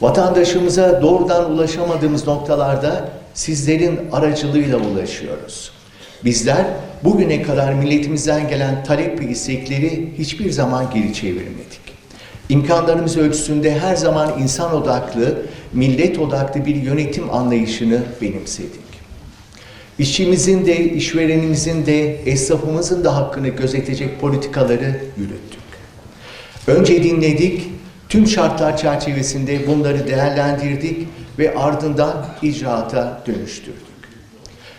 Vatandaşımıza doğrudan ulaşamadığımız noktalarda sizlerin aracılığıyla ulaşıyoruz. Bizler bugüne kadar milletimizden gelen talep ve istekleri hiçbir zaman geri çevirmedik. İmkanlarımız ölçüsünde her zaman insan odaklı, millet odaklı bir yönetim anlayışını benimsedik. İşçimizin de, işverenimizin de, esnafımızın da hakkını gözetecek politikaları yürüttük. Önce dinledik, tüm şartlar çerçevesinde bunları değerlendirdik ve ardından icraata dönüştürdük.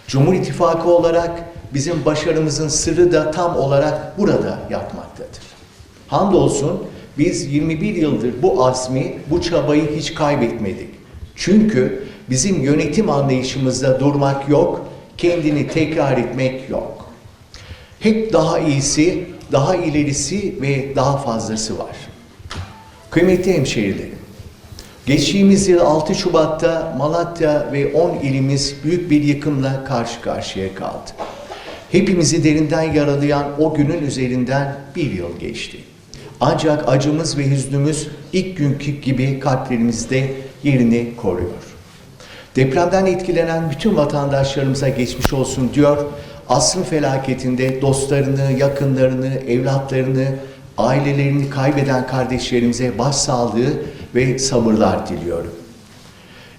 Cumhur İttifakı olarak bizim başarımızın sırrı da tam olarak burada yatmaktadır. Hamdolsun biz 21 yıldır bu azmi, bu çabayı hiç kaybetmedik. Çünkü bizim yönetim anlayışımızda durmak yok, kendini tekrar etmek yok. Hep daha iyisi, daha ilerisi ve daha fazlası var. Kıymetli hemşehrilerim, geçtiğimiz yıl 6 Şubat'ta Malatya ve 10 ilimiz büyük bir yıkımla karşı karşıya kaldı. Hepimizi derinden yaralayan o günün üzerinden bir yıl geçti. Ancak acımız ve hüznümüz ilk günkü gibi kalplerimizde yerini koruyor. Depremden etkilenen bütün vatandaşlarımıza geçmiş olsun diyor. Asrın felaketinde dostlarını, yakınlarını, evlatlarını, ailelerini kaybeden kardeşlerimize başsağlığı ve sabırlar diliyorum.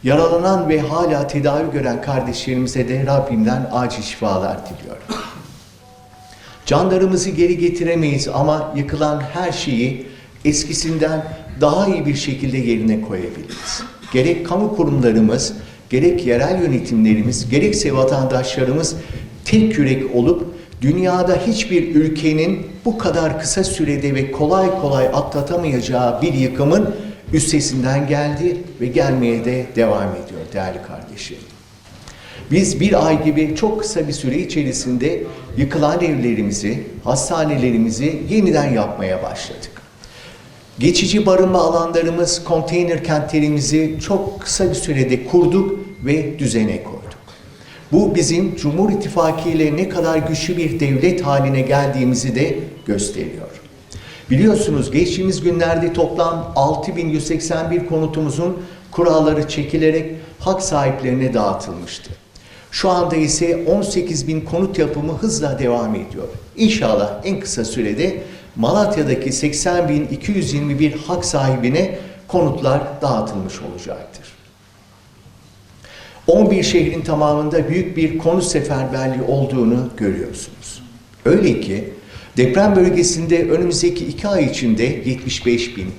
Yaralanan ve hala tedavi gören kardeşlerimize de Rabbimden acil şifalar diliyorum. Canlarımızı geri getiremeyiz ama yıkılan her şeyi eskisinden daha iyi bir şekilde yerine koyabiliriz. Gerek kamu kurumlarımız, gerek yerel yönetimlerimiz, gerekse vatandaşlarımız tek yürek olup dünyada hiçbir ülkenin bu kadar kısa sürede ve kolay kolay atlatamayacağı bir yıkımın üstesinden geldi ve gelmeye de devam ediyor değerli kardeşlerim. Biz bir ay gibi çok kısa bir süre içerisinde yıkılan evlerimizi, hastanelerimizi yeniden yapmaya başladık. Geçici barınma alanlarımız, konteyner kentlerimizi çok kısa bir sürede kurduk ve düzene koyduk. Bu bizim Cumhur İttifakı ile ne kadar güçlü bir devlet haline geldiğimizi de gösteriyor. Biliyorsunuz geçtiğimiz günlerde toplam 6181 konutumuzun kuralları çekilerek hak sahiplerine dağıtılmıştı. Şu anda ise 18 bin konut yapımı hızla devam ediyor. İnşallah en kısa sürede Malatya'daki 80.221 hak sahibine konutlar dağıtılmış olacaktır. 11 şehrin tamamında büyük bir konut seferberliği olduğunu görüyorsunuz. Öyle ki deprem bölgesinde önümüzdeki iki ay içinde 75 bin,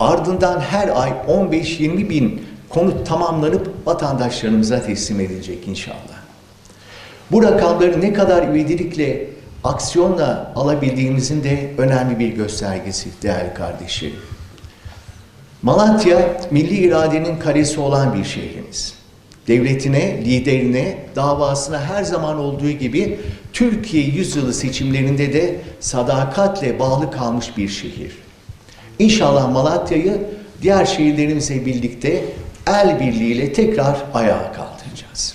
ardından her ay 15-20 bin konut tamamlanıp vatandaşlarımıza teslim edilecek inşallah. Bu rakamları ne kadar ivedilikle, aksiyonla alabildiğimizin de önemli bir göstergesi değerli kardeşlerim. Malatya, milli iradenin karesi olan bir şehrimiz. Devletine, liderine, davasına her zaman olduğu gibi Türkiye yüzyılı seçimlerinde de sadakatle bağlı kalmış bir şehir. İnşallah Malatya'yı diğer şehirlerimizle birlikte el birliğiyle tekrar ayağa kaldıracağız.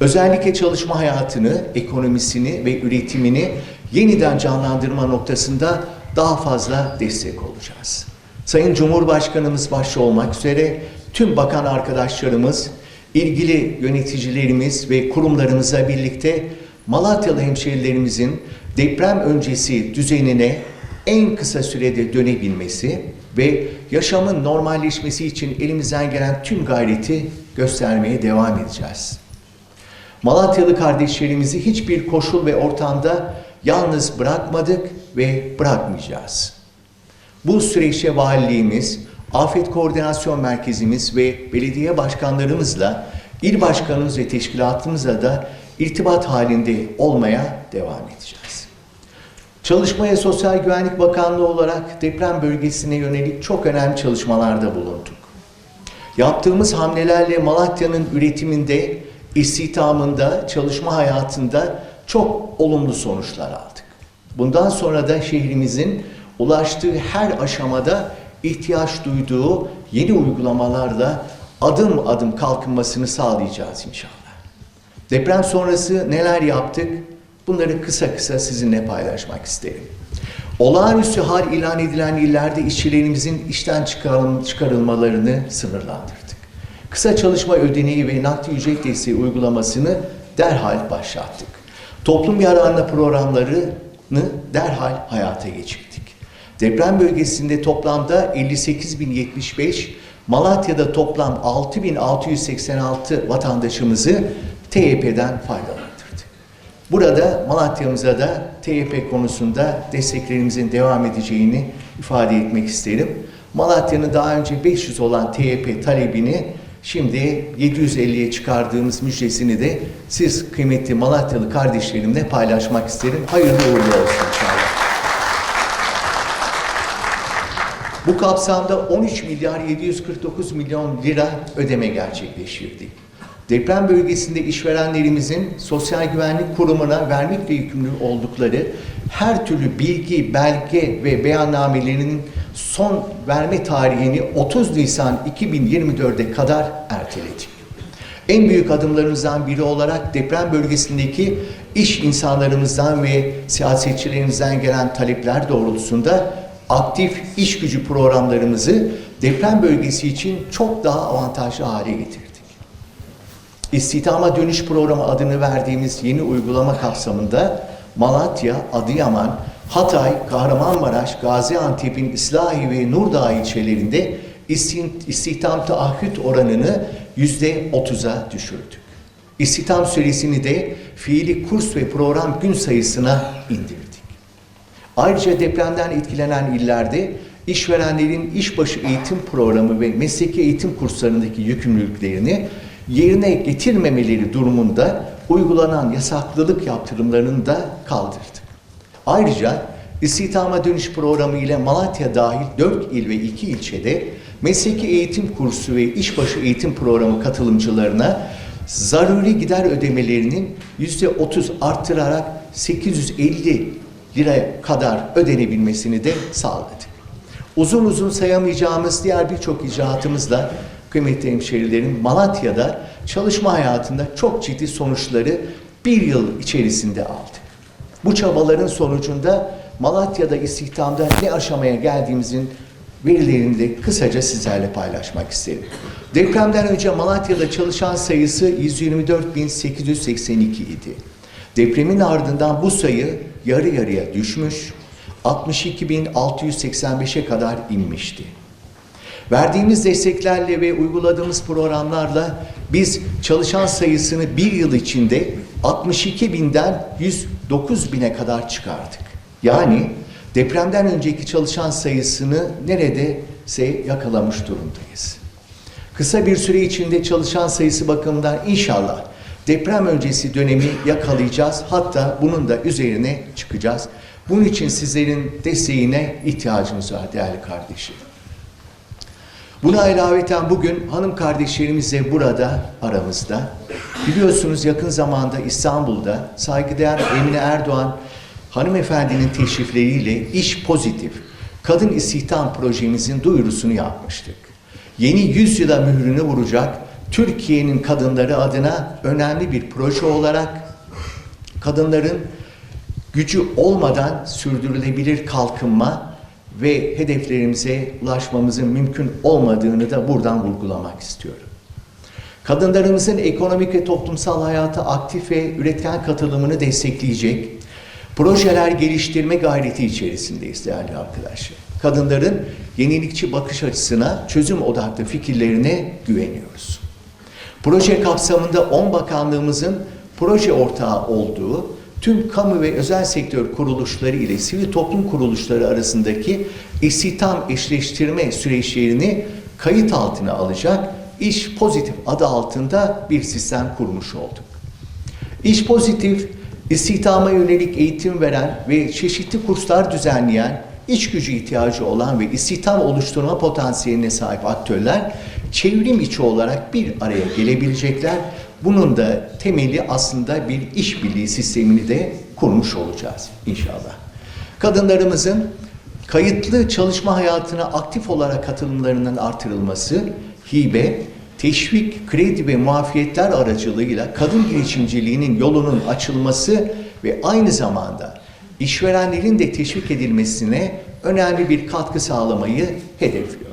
Özellikle çalışma hayatını, ekonomisini ve üretimini yeniden canlandırma noktasında daha fazla destek olacağız. Sayın Cumhurbaşkanımız başta olmak üzere tüm bakan arkadaşlarımız, ilgili yöneticilerimiz ve kurumlarımızla birlikte Malatyalı hemşehrilerimizin deprem öncesi düzenine en kısa sürede dönebilmesi ve yaşamın normalleşmesi için elimizden gelen tüm gayreti göstermeye devam edeceğiz. Malatyalı kardeşlerimizi hiçbir koşul ve ortamda yalnız bırakmadık ve bırakmayacağız. Bu süreçte valiliğimiz, Afet Koordinasyon Merkezimiz ve belediye başkanlarımızla, il başkanımız ve teşkilatımızla da irtibat halinde olmaya devam edeceğiz. Çalışmaya Sosyal Güvenlik Bakanlığı olarak deprem bölgesine yönelik çok önemli çalışmalarda bulunduk. Yaptığımız hamlelerle Malatya'nın üretiminde, istihdamında, çalışma hayatında çok olumlu sonuçlar aldık. Bundan sonra da şehrimizin ulaştığı her aşamada ihtiyaç duyduğu yeni uygulamalarla adım adım kalkınmasını sağlayacağız inşallah. Deprem sonrası neler yaptık? Bunları kısa kısa sizinle paylaşmak isterim. Olağanüstü hal ilan edilen illerde işçilerimizin işten çıkarıl- çıkarılmalarını sınırlandırdık. Kısa çalışma ödeneği ve nakdi ücret desteği uygulamasını derhal başlattık. Toplum yararına programlarını derhal hayata geçirdik. Deprem bölgesinde toplamda 58.075, Malatya'da toplam 6.686 vatandaşımızı TYP'den faydalandırdık. Burada Malatya'mıza da TYP konusunda desteklerimizin devam edeceğini ifade etmek isterim. Malatya'nın daha önce 500 olan TYP talebini şimdi 750'ye çıkardığımız müjdesini de siz kıymetli Malatyalı kardeşlerimle paylaşmak isterim. Hayırlı uğurlu olsun inşallah. Bu kapsamda 13 milyar 749 milyon lira ödeme gerçekleştirdik. Deprem bölgesinde işverenlerimizin Sosyal Güvenlik Kurumu'na vermekle yükümlü oldukları her türlü bilgi, belge ve beyannamelerinin son verme tarihini 30 Nisan 2024'e kadar erteledik. En büyük adımlarımızdan biri olarak deprem bölgesindeki iş insanlarımızdan ve siyasetçilerimizden gelen talepler doğrultusunda aktif iş gücü programlarımızı deprem bölgesi için çok daha avantajlı hale getirdik. İstihdama Dönüş Programı adını verdiğimiz yeni uygulama kapsamında Malatya, Adıyaman, Hatay, Kahramanmaraş, Gaziantep'in İslahi ve Nurdağ ilçelerinde isti- istihdam taahhüt oranını yüzde 30'a düşürdük. İstihdam süresini de fiili kurs ve program gün sayısına indirdik. Ayrıca depremden etkilenen illerde işverenlerin işbaşı eğitim programı ve mesleki eğitim kurslarındaki yükümlülüklerini yerine getirmemeleri durumunda uygulanan yasaklılık yaptırımlarını da kaldırdık. Ayrıca istihdama dönüş programı ile Malatya dahil 4 il ve 2 ilçede mesleki eğitim kursu ve işbaşı eğitim programı katılımcılarına zaruri gider ödemelerinin %30 arttırarak 850 liraya kadar ödenebilmesini de sağladık. Uzun uzun sayamayacağımız diğer birçok icraatımızla kıymetli hemşehrilerim Malatya'da çalışma hayatında çok ciddi sonuçları bir yıl içerisinde aldık. Bu çabaların sonucunda Malatya'da istihdamda ne aşamaya geldiğimizin verilerini de kısaca sizlerle paylaşmak isterim. Depremden önce Malatya'da çalışan sayısı 124.882 idi. Depremin ardından bu sayı yarı yarıya düşmüş, 62.685'e kadar inmişti. Verdiğimiz desteklerle ve uyguladığımız programlarla biz çalışan sayısını bir yıl içinde 62 binden 109 bine kadar çıkardık. Yani depremden önceki çalışan sayısını neredeyse yakalamış durumdayız. Kısa bir süre içinde çalışan sayısı bakımından inşallah deprem öncesi dönemi yakalayacağız. Hatta bunun da üzerine çıkacağız. Bunun için sizlerin desteğine ihtiyacımız var değerli kardeşlerim. Buna ilaveten bugün hanım kardeşlerimiz de burada aramızda. Biliyorsunuz yakın zamanda İstanbul'da saygıdeğer Emine Erdoğan hanımefendinin teşrifleriyle iş pozitif kadın istihdam projemizin duyurusunu yapmıştık. Yeni yüzyıla mührünü vuracak Türkiye'nin kadınları adına önemli bir proje olarak kadınların gücü olmadan sürdürülebilir kalkınma ve hedeflerimize ulaşmamızın mümkün olmadığını da buradan vurgulamak istiyorum. Kadınlarımızın ekonomik ve toplumsal hayata aktif ve üretken katılımını destekleyecek projeler geliştirme gayreti içerisindeyiz değerli arkadaşlar. Kadınların yenilikçi bakış açısına, çözüm odaklı fikirlerine güveniyoruz. Proje kapsamında 10 bakanlığımızın proje ortağı olduğu tüm kamu ve özel sektör kuruluşları ile sivil toplum kuruluşları arasındaki istihdam eşleştirme süreçlerini kayıt altına alacak İş Pozitif adı altında bir sistem kurmuş olduk. İş Pozitif, istihdama yönelik eğitim veren ve çeşitli kurslar düzenleyen, iç gücü ihtiyacı olan ve istihdam oluşturma potansiyeline sahip aktörler çevrim içi olarak bir araya gelebilecekler. Bunun da temeli aslında bir işbirliği sistemini de kurmuş olacağız inşallah. Kadınlarımızın kayıtlı çalışma hayatına aktif olarak katılımlarının artırılması, hibe, teşvik, kredi ve muafiyetler aracılığıyla kadın girişimciliğinin yolunun açılması ve aynı zamanda işverenlerin de teşvik edilmesine önemli bir katkı sağlamayı hedefliyoruz.